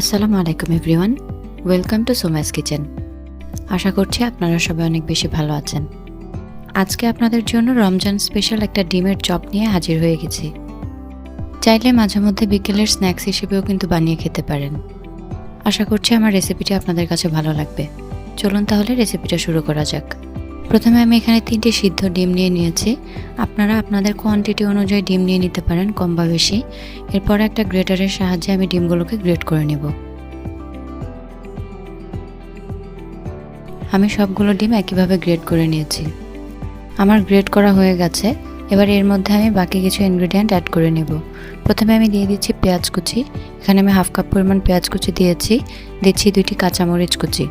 আসসালামু আলাইকুম everyone, welcome to Soma's kitchen. আশা করছি আপনারা সবাই অনেক বেশি ভালো আছেন। আজকে আপনাদের জন্য রমজান স্পেশাল একটা ডিমের চপ নিয়ে হাজির হয়ে গেছি। চাইলে মাঝে মধ্যে বিকেলের স্ন্যাক্স হিসেবেও কিন্তু বানিয়ে খেতে পারেন। আশা করছি আমার রেসিপিটি আপনাদের কাছে ভালো লাগবে। চলুন তাহলে রেসিপিটা শুরু করা যাক। প্রথমে আমি এখানে তিনটে সিদ্ধ ডিম নিয়ে নিয়েছি। আপনারা আপনাদের কোয়ান্টিটি অনুযায়ী ডিম নিয়ে নিতে পারেন কম বা বেশি। এরপর একটা গ্রেটারের সাহায্যে আমি ডিমগুলোকে গ্রেট করে নেব। আমি সবগুলো ডিম একইভাবে গ্রেট করে নিয়েছি। আমার গ্রেট করা হয়ে গেছে। এবার এর মধ্যে আমি বাকি কিছু ইনগ্রেডিয়েন্ট অ্যাড করে নেব। প্রথমে আমি দিয়ে দিচ্ছি পেঁয়াজ কুচি। এখানে আমি হাফ কাপ পরিমাণ পেঁয়াজ কুচি দিয়েছি। দিচ্ছি দুইটি কাঁচামরিচ কুচি।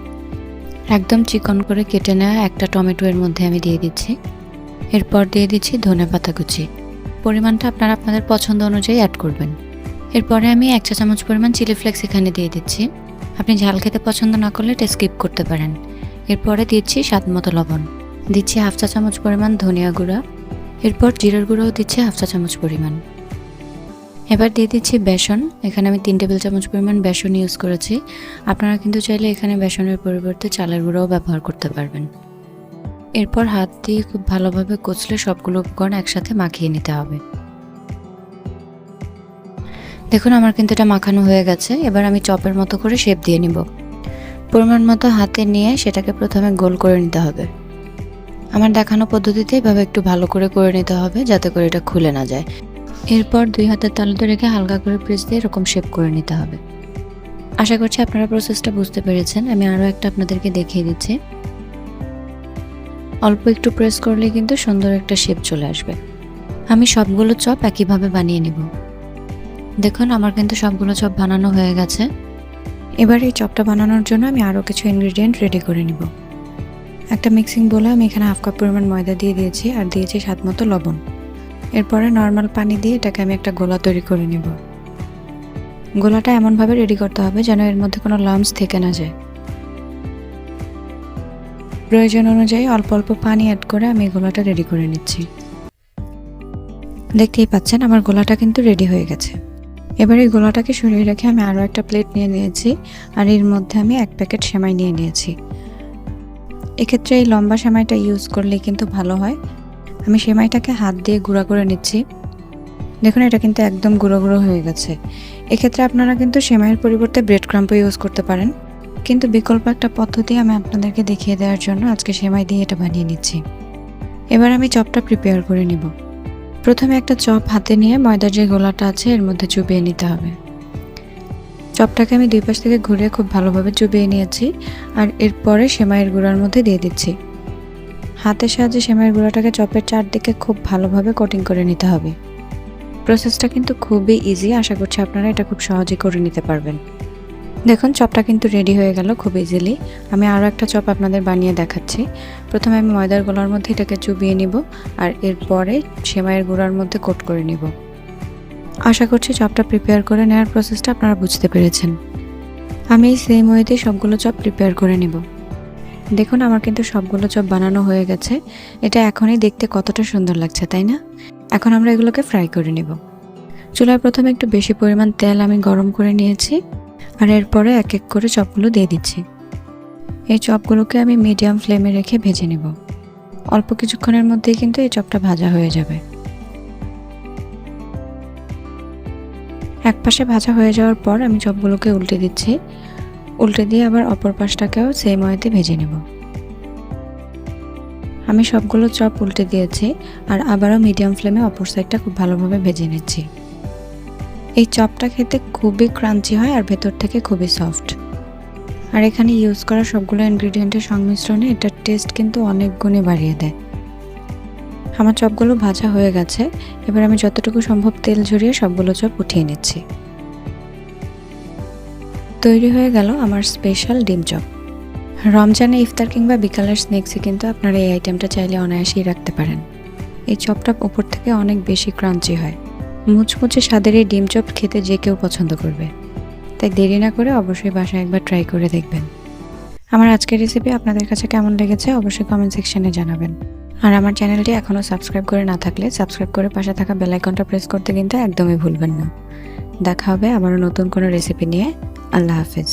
একদম চিকন করে কেটে নেওয়া একটা টমেটো এর মধ্যে আমি দিয়ে দিচ্ছি। এরপর দিয়ে দিচ্ছি ধনে পাতা কুচি। পরিমাণটা আপনারা আপনাদের পছন্দ অনুযায়ী অ্যাড করবেন। এরপরে আমি এক চা চামচ পরিমাণ চিলি ফ্লেক্স এখানে দিয়ে দিচ্ছি। আপনি ঝাল খেতে পছন্দ না করলে এটা স্কিপ করতে পারেন। এরপরে দিচ্ছি স্বাদ মতো লবণ। দিচ্ছি হাফ চা চামচ পরিমাণ ধনিয়া গুঁড়া। এরপর জিরার গুঁড়োও দিচ্ছি হাফ চা চামচ পরিমাণ। এবার দিয়ে দিচ্ছি বেসন। এখানে আমি তিন টেবিল চামচ পরিমাণ বেসন ইউজ করেছি। আপনারা কিন্তু চাইলে এখানে বেসনের পরিবর্তে চালের গুঁড়াও ব্যবহার করতে পারবেন। এরপর হাত দিয়ে খুব ভালোভাবে কচলে সবগুলো উপকরণ একসাথে মাখিয়ে নিতে হবে। দেখুন, আমার কিন্তু এটা মাখানো হয়ে গেছে। এবার আমি চপের মতো করে শেপ দিয়ে নিব। পরিমাণ মতো হাতে নিয়ে সেটাকে প্রথমে গোল করে নিতে হবে। আমার দেখানো পদ্ধতিতে এভাবে একটু ভালো করে করে নিতে হবে যাতে করে এটা খুলে না যায়। এরপর দুই হাতের তালুতে রেখে হালকা করে প্রেস দিয়ে এরকম শেপ করে নিতে হবে। আশা করছি আপনারা প্রসেসটা বুঝতে পেরেছেন। আমি আরও একটা আপনাদেরকে দেখিয়ে দিচ্ছি। অল্প একটু প্রেস করলে কিন্তু সুন্দর একটা শেপ চলে আসবে। আমি সবগুলো চপ একইভাবে বানিয়ে নিব। দেখুন, আমার কিন্তু সবগুলো চপ বানানো হয়ে গেছে। এবার এই চপটা বানানোর জন্য আমি আরও কিছু ইনগ্রিডিয়েন্ট রেডি করে নিব। একটা মিক্সিং বলে আমি এখানে হাফ কাপ পরিমাণ ময়দা দিয়ে দিয়েছি আর দিয়েছি স্বাদ মতো লবণ। এরপরে নর্মাল পানি দিয়ে এটাকে আমি একটা গোলা তৈরি করে নিব। গোলাটা এমনভাবে রেডি করতে হবে যেন এর মধ্যে কোনো লামস থেকে না যায়। প্রয়োজন অনুযায়ী অল্প অল্প পানি অ্যাড করে আমি গোলাটা রেডি করে নিচ্ছি। দেখতেই পাচ্ছেন আমার গোলাটা কিন্তু রেডি হয়ে গেছে। এবার এই গোলাটাকে সরিয়ে রেখে আমি আরও একটা প্লেট নিয়ে নিয়েছি আর এর মধ্যে আমি এক প্যাকেট সেমাই নিয়ে নিয়েছি। এক্ষেত্রে এই লম্বা সেমাইটা ইউজ করলে কিন্তু ভালো হয়। আমি সেমাইটাকে হাত দিয়ে গুঁড়া করে নিচ্ছি। দেখুন, এটা কিন্তু একদম গুঁড়ো গুঁড়ো হয়ে গেছে। এক্ষেত্রে আপনারা কিন্তু সেমাইয়ের পরিবর্তে ব্রেড ক্রাম্পও ইউজ করতে পারেন। কিন্তু বিকল্প একটা পদ্ধতি আমি আপনাদেরকে দেখিয়ে দেওয়ার জন্য আজকে সেমাই দিয়ে এটা বানিয়ে নিচ্ছি। এবার আমি চপটা প্রিপেয়ার করে নিব। প্রথমে একটা চপ হাতে নিয়ে ময়দার যে গোলাটা আছে, এর মধ্যে চুবিয়ে নিতে হবে। চপটাকে আমি দুই পাশ থেকে ঘুরে খুব ভালোভাবে চুবিয়ে নিয়েছি। আর এরপরে সেমাইয়ের গুঁড়ার মধ্যে দিয়ে দিচ্ছি। হাতের সাহায্যে সেমাইয়ের গুঁড়াটাকে চপের চারদিকে খুব ভালোভাবে কোটিং করে নিতে হবে। প্রসেসটা কিন্তু খুবই ইজি আশা করছি আপনারা এটা খুব সহজে করে নিতে পারবেন। দেখুন, চপটা কিন্তু রেডি হয়ে গেল খুব ইজিলি আমি আরও একটা চপ আপনাদের বানিয়ে দেখাচ্ছি। প্রথমে আমি ময়দার গোলার মধ্যে এটাকে চুবিয়ে নিব আর এরপরে সেমাইয়ের গুঁড়ার মধ্যে কোট করে নিব। আশা করছি চপটা প্রিপেয়ার করে নেওয়ার প্রসেসটা আপনারা বুঝতে পেরেছেন। আমি এই সেম সবগুলো চপ প্রিপেয়ার করে নিব। দেখুন, আমার কিন্তু সবগুলো চপ বানানো হয়ে গেছে। এটা এখনই দেখতে কতটা সুন্দর লাগছে, তাই না? এখন আমরা এগুলোকে ফ্রাই করে নেব। চুলায় প্রথমে একটু বেশি পরিমাণ তেল আমি গরম করে নিয়েছি আর এরপরে এক এক করে চপগুলো দিয়ে দিচ্ছি। এই চপগুলোকে আমি মিডিয়াম ফ্লেমে রেখে ভেজে নেব। অল্প কিছুক্ষণের মধ্যেই কিন্তু এই চপটা ভাজা হয়ে যাবে। এক পাশে ভাজা হয়ে যাওয়ার পর আমি চপগুলোকে উল্টে দিচ্ছি। উল্টে দিয়ে আবার অপর পাশটাকেও সেম ওয়েতে ভেজে নেব। আমি সবগুলো চপ উল্টে দিয়েছি আর আবারও মিডিয়াম ফ্লেমে অপর সাইডটা খুব ভালোভাবে ভেজে নিচ্ছি। এই চপটা খেতে খুবই ক্রাঞ্চি হয় আর ভেতর থেকে খুবই সফট আর এখানে ইউজ করা সবগুলো ইনগ্রিডিয়েন্টের সংমিশ্রণে এটার টেস্ট কিন্তু অনেক গুণে বাড়িয়ে দেয়। আমার চপগুলো ভাজা হয়ে গেছে, এবার আমি যতটুকু সম্ভব তেল ঝরিয়ে সবগুলো চপ উঠিয়ে নিচ্ছি। তৈরি হয়ে গেল আমার স্পেশাল ডিম চপ। রমজানে ইফতার কিংবা বিকালের স্ন্যাক্সে কিন্তু আপনারা এই আইটেমটা চাইলে অনায়াসেই রাখতে পারেন। এই চপটা উপর থেকে অনেক বেশি ক্রাঞ্চি হয়। মুচমুচে স্বাদের এই ডিম চপ খেতে যে কেউ পছন্দ করবে। তাই দেরি না করে অবশ্যই বাসায় একবার ট্রাই করে দেখবেন। আমার আজকের রেসিপি আপনাদের কাছে কেমন লেগেছে অবশ্যই কমেন্ট সেকশনে জানাবেন। আর আমার চ্যানেলটি এখনও সাবস্ক্রাইব করে না থাকলে সাবস্ক্রাইব করে পাশে থাকা বেল আইকনটা প্রেস করতে কিন্তু একদমই ভুলবেন না। দেখা হবে আবারও নতুন কোনো রেসিপি নিয়ে। আল্লাহ হাফেজ।